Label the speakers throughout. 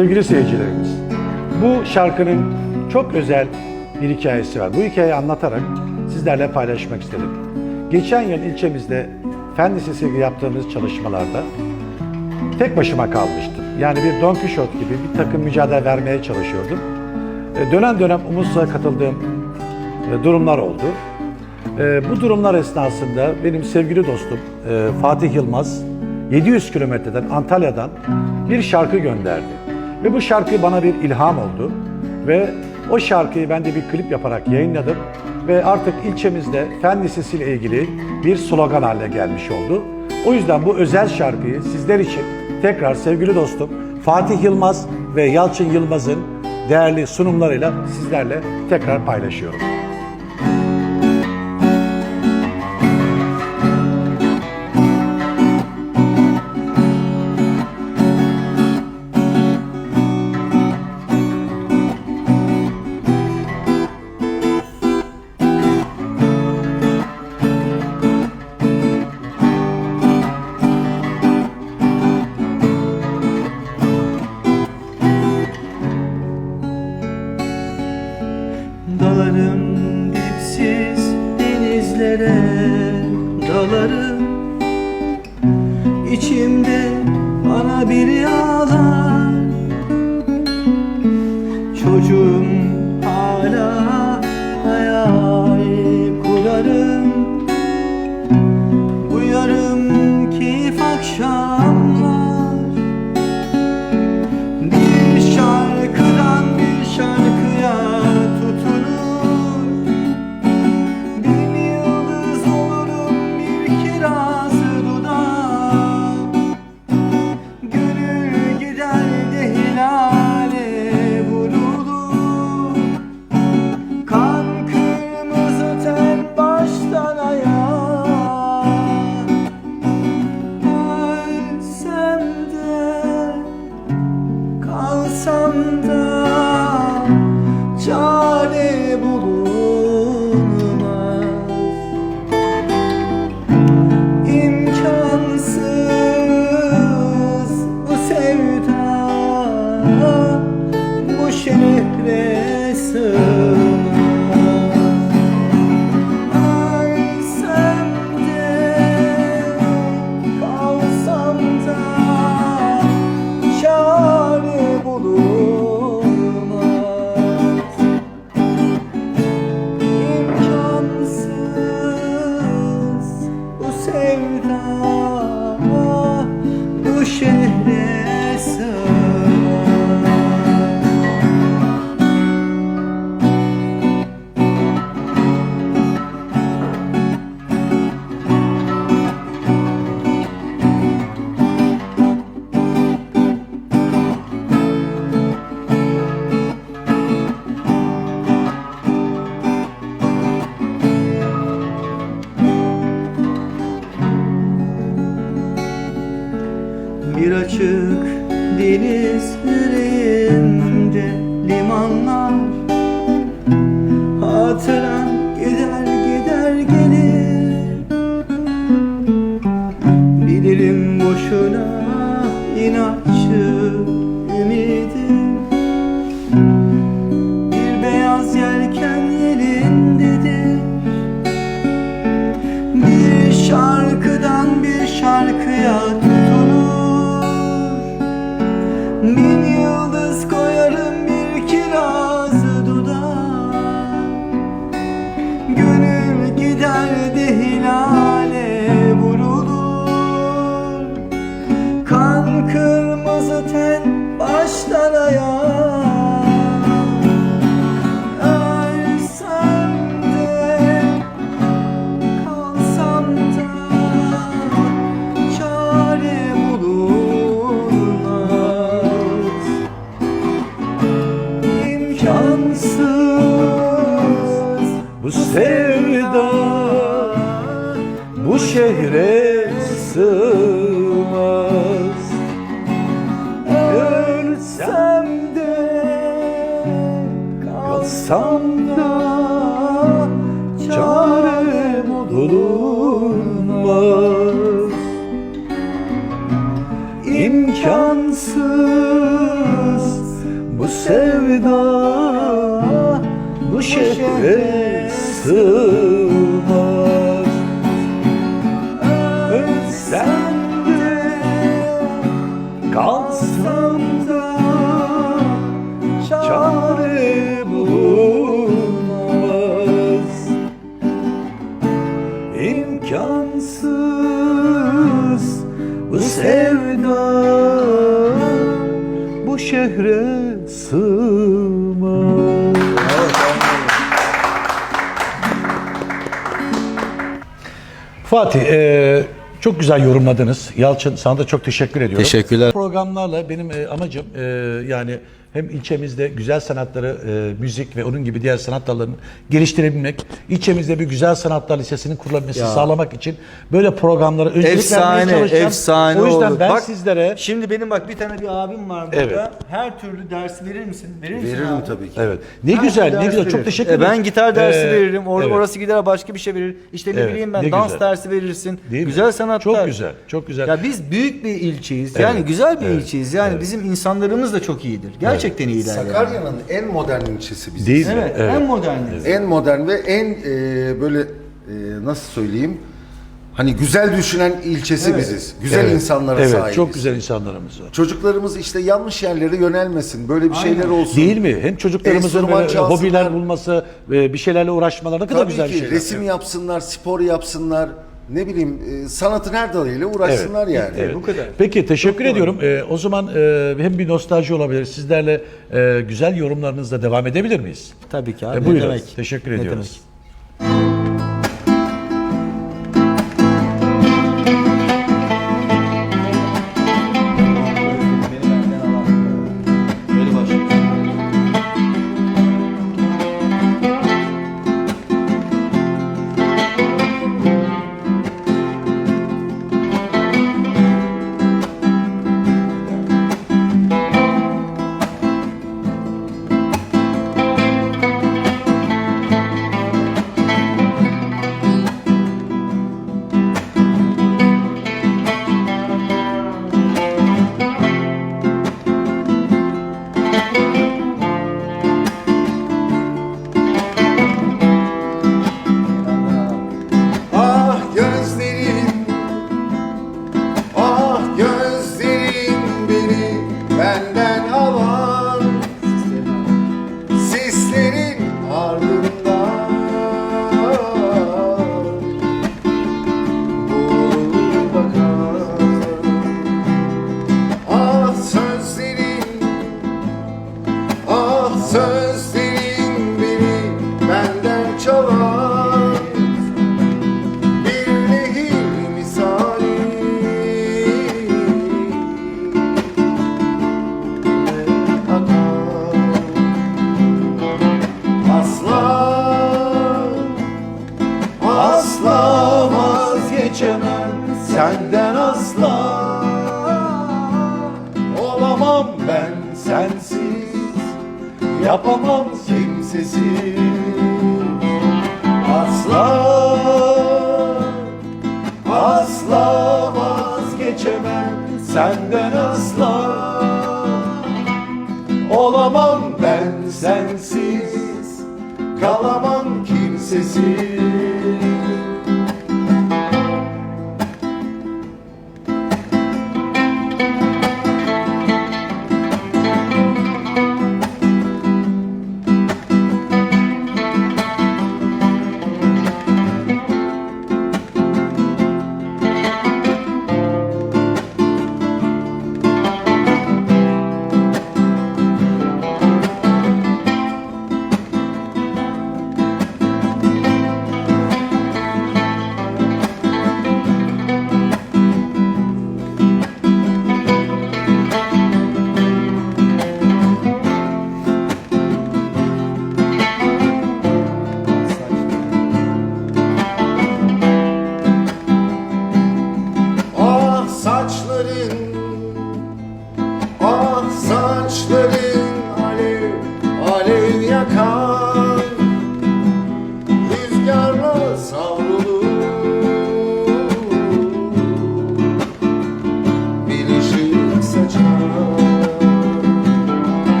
Speaker 1: Sevgili seyircilerimiz, bu şarkının çok özel bir hikayesi var. Bu hikayeyi anlatarak sizlerle paylaşmak istedim. Geçen yıl ilçemizde Fen Lisesi yaptığımız çalışmalarda tek başıma kalmıştım. Yani bir Don Quixote gibi bir takım mücadele vermeye çalışıyordum. E, Dönem dönem Umus'a katıldığım e, durumlar oldu. E, Bu durumlar esnasında benim sevgili dostum Fatih Yılmaz 700 kilometreden Antalya'dan bir şarkı gönderdi. Ve bu şarkı bana bir ilham oldu. Ve o şarkıyı ben de bir klip yaparak yayınladım. Ve artık ilçemizde Fen Lisesi ile ilgili bir slogan haline gelmiş oldu. O yüzden bu özel şarkıyı sizler için tekrar sevgili dostum Fatih Yılmaz ve Yalçın Yılmaz'ın değerli sunumlarıyla sizlerle tekrar paylaşıyorum.
Speaker 2: Gönül gider de hilale vurulur. Kan kırmızı ten baştan ayağa kalsam da Çare bulunmaz. İmkansız sevda bu şehre sığmaz şehre sığmaz Fatih, e, çok güzel yorumladınız. Yalçın sana da çok teşekkür ediyorum.
Speaker 1: Teşekkürler.
Speaker 2: Programlarla benim e, amacım e, yani hem ilçemizde güzel sanatları, e, müzik ve onun gibi diğer sanat dallarını geliştirebilmek, ilçemizde bir güzel sanatlar lisesinin kurulabilmesini sağlamak için böyle programlara öncelik vermeye
Speaker 1: Efsane,
Speaker 2: çalışacağım.
Speaker 1: efsane
Speaker 2: O yüzden
Speaker 1: olur.
Speaker 2: ben
Speaker 1: Bak,
Speaker 2: sizlere
Speaker 1: Şimdi benim bak bir tane bir abim var burada.
Speaker 2: Evet.
Speaker 1: Her türlü dersi verir misin? Verir misin
Speaker 3: Veririm
Speaker 1: abi?
Speaker 3: tabii ki.
Speaker 2: evet ne
Speaker 1: Her
Speaker 2: güzel, ne
Speaker 1: ders
Speaker 2: güzel. Çok teşekkür
Speaker 1: E,
Speaker 2: ederim.
Speaker 1: Ben gitar dersi
Speaker 2: Ee,
Speaker 1: veririm. Or-
Speaker 2: evet.
Speaker 1: Orası gider başka bir şey verir. İşte ne
Speaker 2: Evet,
Speaker 1: bileyim
Speaker 2: ne
Speaker 1: ben dans
Speaker 2: güzel.
Speaker 1: dersi verirsin.
Speaker 2: Değil mi?
Speaker 1: güzel sanatlar.
Speaker 2: Çok güzel, çok güzel.
Speaker 1: Ya biz büyük bir ilçeyiz. Yani
Speaker 2: Evet,
Speaker 1: güzel bir
Speaker 2: evet,
Speaker 1: ilçeyiz. Yani bizim insanlarımız da çok iyidir. Gerçekten iyiler yani.
Speaker 3: Sakarya'nın en modern ilçesi biziz.
Speaker 2: Değil mi?
Speaker 1: Evet, en moderniz.
Speaker 3: En modern ve en e, böyle e, nasıl söyleyeyim? Hani güzel düşünen ilçesi biziz. Güzel
Speaker 2: Evet,
Speaker 3: insanlara
Speaker 2: evet,
Speaker 3: sahibiz.
Speaker 2: çok güzel insanlarımız var.
Speaker 3: Çocuklarımız işte yanlış yerlere yönelmesin. Böyle bir şeyler olsun.
Speaker 2: Değil mi? Hem çocuklarımızın
Speaker 3: Enstrüman
Speaker 2: böyle
Speaker 3: çalsınlar.
Speaker 2: hobiler bulması, e, bir şeylerle uğraşmaları ne kadar
Speaker 3: Tabii
Speaker 2: güzel
Speaker 3: ki
Speaker 2: şeyler.
Speaker 3: resim yapsınlar, spor yapsınlar. Ne bileyim e, sanatın her dalıyla uğraşsınlar yani.
Speaker 2: Evet.
Speaker 1: bu kadar.
Speaker 2: Peki teşekkür ediyorum. Ee, o zaman e, hem bir nostalji olabilir. Sizlerle e, güzel yorumlarınızla devam edebilir miyiz?
Speaker 1: Tabii ki abi.
Speaker 2: E,
Speaker 1: ne
Speaker 2: buyurun.
Speaker 1: demek?
Speaker 2: Teşekkür
Speaker 1: Ne
Speaker 2: ediyoruz.
Speaker 1: demek?
Speaker 3: Yapamam kimsesiz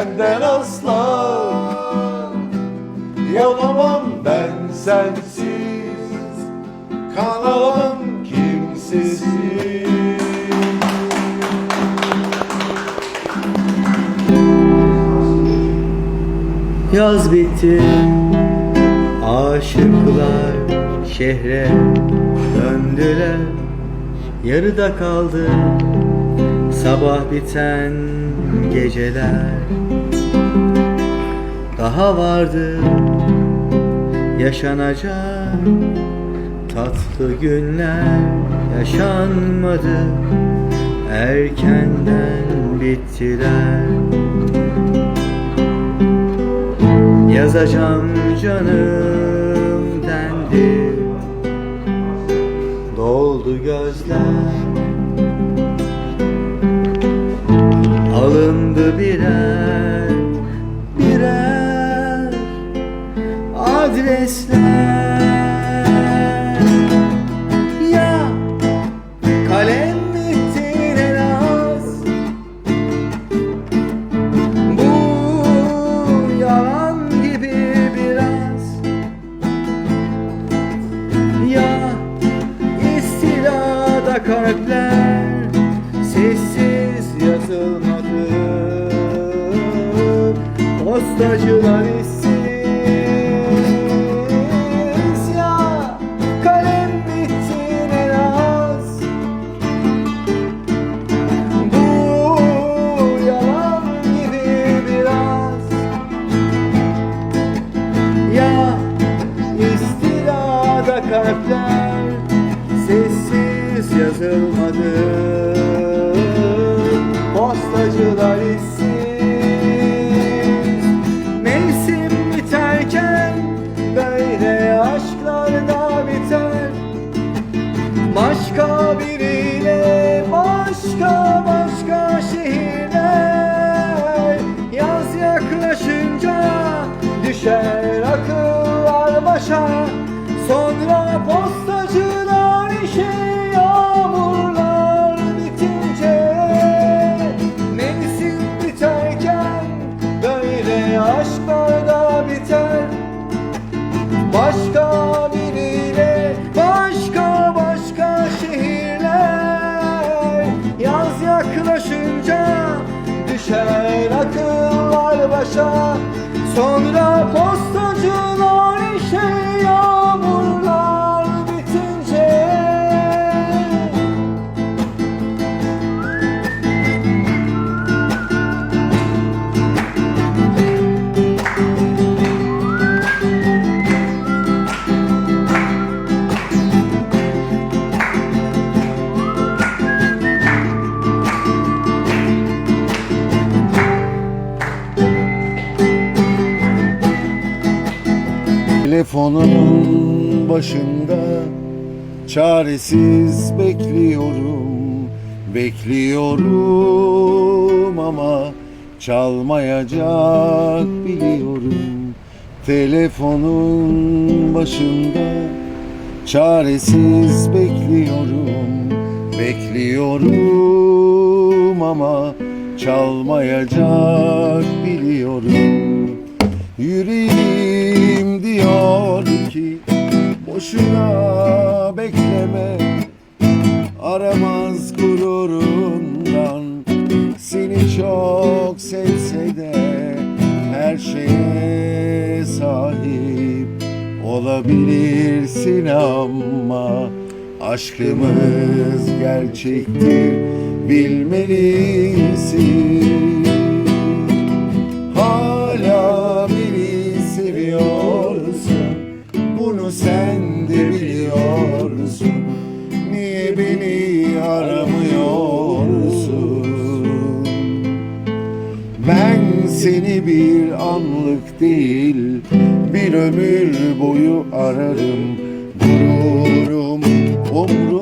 Speaker 3: senden asla Yapamam ben sensiz Kalamam kimsesiz.
Speaker 1: Yaz bitti Aşıklar şehre döndüler. Yarıda kaldı Sabah biten geceler Daha vardı. Yaşanacak Tatlı günler Yaşanmadı. Erkenden bittiler. Yazacağım canım dendi. Doldu gözler. Alındı birer Ya kalem en az bu yalan gibi biraz. Ya istilada kalpler Sessiz yazılmadı. Postacılar Başka
Speaker 3: Telefonun başında çaresiz bekliyorum. Bekliyorum ama çalmayacak biliyorum. Telefonun başında çaresiz bekliyorum. Bekliyorum ama çalmayacak biliyorum. Yüreğim boşuna bekleme. Aramaz gururundan. Seni çok sevse de Her şeye sahip olabilirsin ama Aşkımız gerçektir bilmelisin. Hala beni seviyorsun Bunu sen de biliyorsun Niye beni aramıyorsun? Ben seni bir anlık değil Bir ömür boyu ararım. Gururum umrumda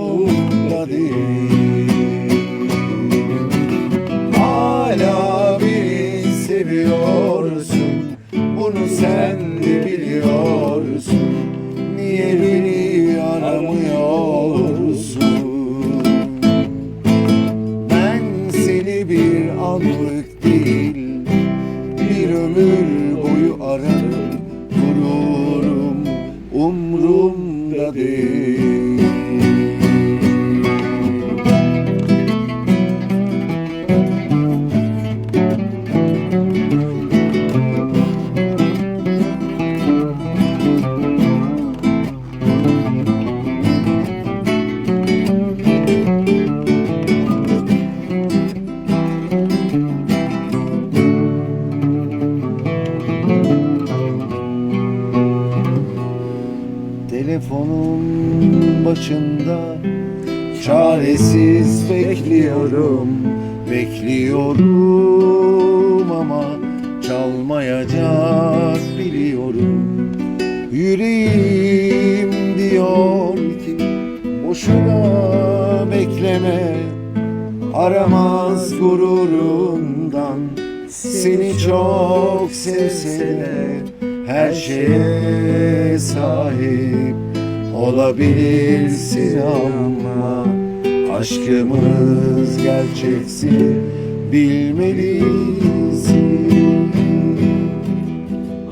Speaker 3: Telefonun başında Çaresiz bekliyorum. Bekliyorum ama Çalmayacak biliyorum. Yüreğim diyor ki Boşuna bekleme. Aramaz gururundan. Seni çok sevse de Her şeye sahip Olabilirsin ama Aşkımız gerçeksin Bilmelisin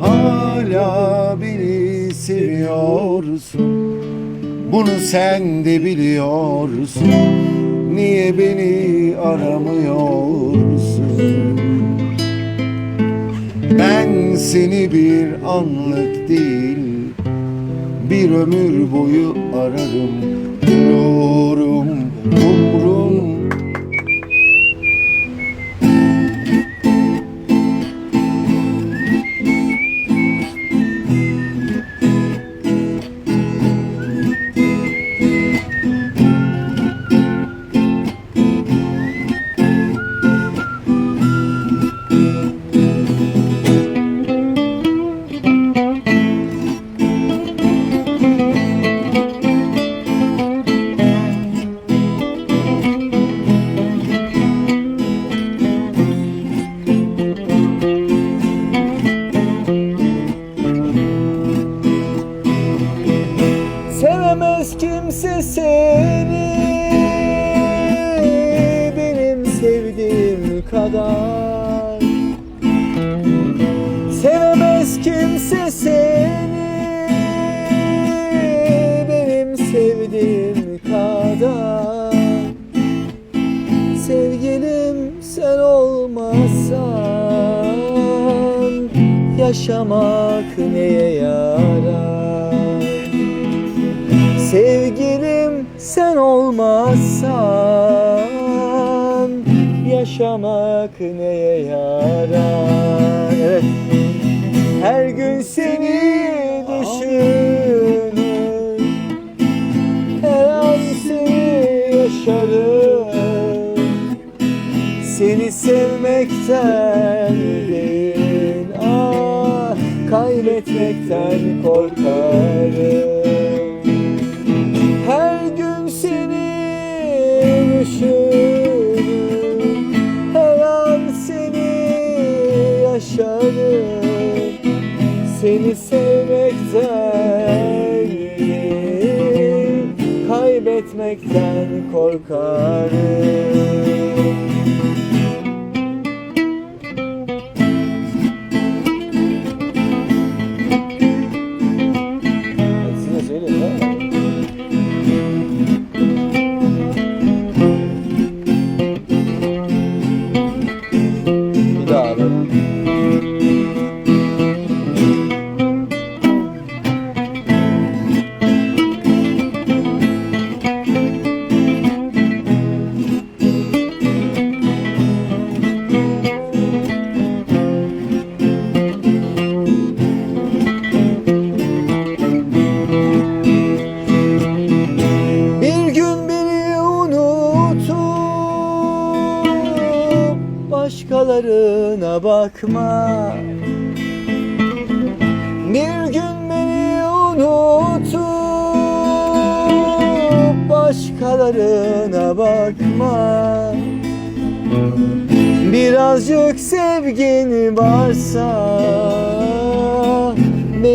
Speaker 3: Hala beni seviyorsun. Bunu sen de biliyorsun. Niye beni aramıyorsun? Ben seni bir anlık değil Bir ömür boyu ararım Dururum
Speaker 1: değil, ah kaybetmekten korkarım. Her gün seni düşünürüm Her an seni yaşarım Seni sevmekten Kaybetmekten korkarım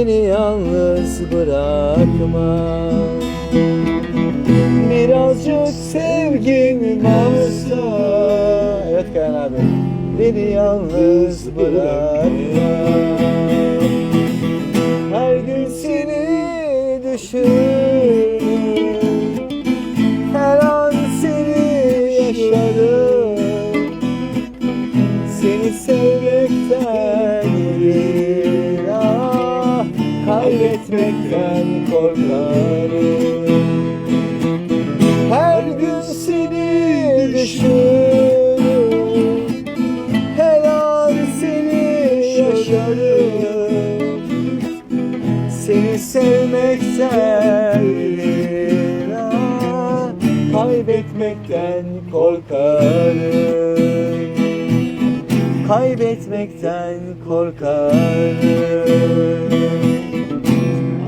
Speaker 1: beni yalnız bırakma. Birazcık sevgin varsa.
Speaker 2: Evet Kayan abi. Beni yalnız bırakma. Her gün seni düşün kaybetmekten korkarım Kaybetmekten korkarım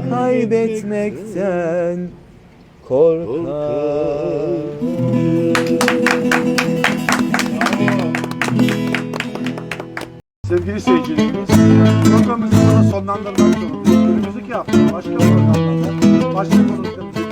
Speaker 2: Kaybetmekten korkarım
Speaker 1: Sevgili seyircilerimiz, programımızı burada sonlandırmak zorundayız. Önümüzdeki hafta başka programlarda, başka konuklarımızla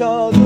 Speaker 1: cho